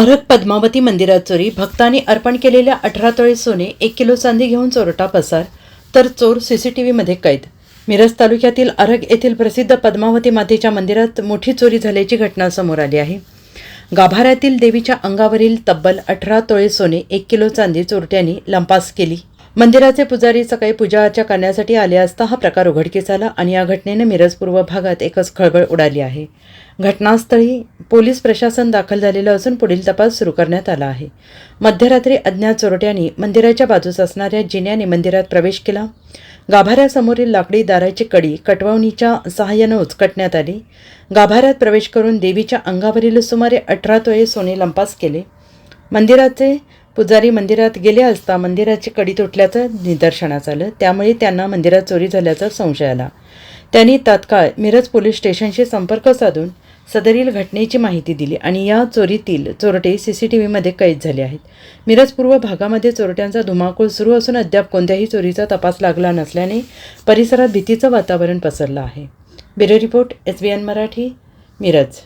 अरग पद्मावती मंदिरात चोरी भक्तांनी अर्पण केलेल्या अठरा तोळे सोने एक किलो चांदी घेऊन चोरटा पसार तर चोर सीसीटीव्हीमध्ये कैद. मिरज तालुक्यातील अरग येथील प्रसिद्ध पद्मावती मातेच्या मंदिरात मोठी चोरी झाल्याची घटना समोर आली आहे. गाभाऱ्यातील देवीच्या अंगावरील तब्बल अठरा तोळे सोने एक किलो चांदी चोरट्यांनी लंपास केली. मंदिराचे पुजारी सकाळी पूजा अर्चा करण्यासाठी आले असता हा प्रकार उघडकीस आला आणि या घटनेने मिरज पूर्व भागात एकच खळबळ उडाली आहे. घटनास्थळी पोलीस प्रशासन दाखल झालेलं असून पुढील तपास सुरू करण्यात आला आहे. मध्यरात्री अज्ञात चोरट्यांनी मंदिराच्या बाजूस असणाऱ्या जिन्याने मंदिरात प्रवेश केला. गाभाऱ्यासमोरील लाकडी दाराची कडी कटवणीच्या सहाय्यानं उचकटण्यात आली. गाभाऱ्यात प्रवेश करून देवीच्या अंगावरील सुमारे अठरा तोळे सोने लंपास केले. मंदिराचे पुजारी मंदिरात गेले असता मंदिराची कडी तुटल्याचं निदर्शनास आलं. त्यामुळे त्यांना मंदिरात चोरी झाल्याचा संशय आला. त्यांनी तात्काळ मिरज पोलीस स्टेशनशी संपर्क साधून सदरील घटनेची माहिती दिली आणि या चोरीतील चोरटे सी सी टी व्हीमध्ये कैद झाले आहेत. मिरज पूर्व भागामध्ये चोरट्यांचा धुमाकूळ सुरू असून अद्याप कोणत्याही चोरीचा तपास लागला नसल्याने परिसरात भीतीचं वातावरण पसरलं आहे. Bureau report S B N Marathi Miraj.